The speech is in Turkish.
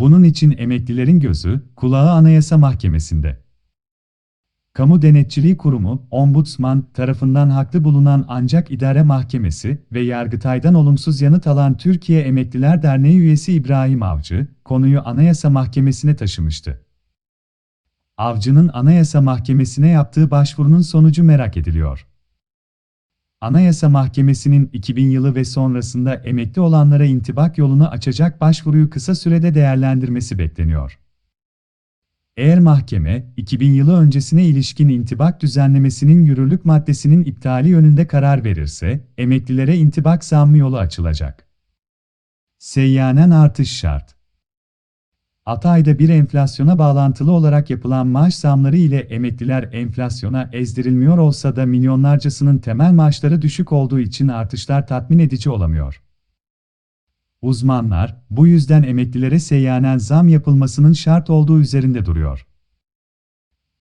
Bunun için emeklilerin gözü, kulağı Anayasa Mahkemesi'nde. Kamu Denetçiliği Kurumu, Ombudsman tarafından haklı bulunan ancak İdare Mahkemesi ve Yargıtay'dan olumsuz yanıt alan Türkiye Emekliler Derneği üyesi İbrahim Avcı, konuyu Anayasa Mahkemesi'ne taşımıştı. Avcı'nın Anayasa Mahkemesi'ne yaptığı başvurunun sonucu merak ediliyor. Anayasa Mahkemesi'nin 2000 yılı ve sonrasında emekli olanlara intibak yolunu açacak başvuruyu kısa sürede değerlendirmesi bekleniyor. Eğer mahkeme, 2000 yılı öncesine ilişkin intibak düzenlemesinin yürürlük maddesinin iptali yönünde karar verirse, emeklilere intibak zammı yolu açılacak. Seyyanen artış şart. 6 ayda bir enflasyona bağlantılı olarak yapılan maaş zamları ile emekliler enflasyona ezdirilmiyor olsa da milyonlarcasının temel maaşları düşük olduğu için artışlar tatmin edici olamıyor. Uzmanlar, bu yüzden emeklilere seyyanen zam yapılmasının şart olduğu üzerinde duruyor.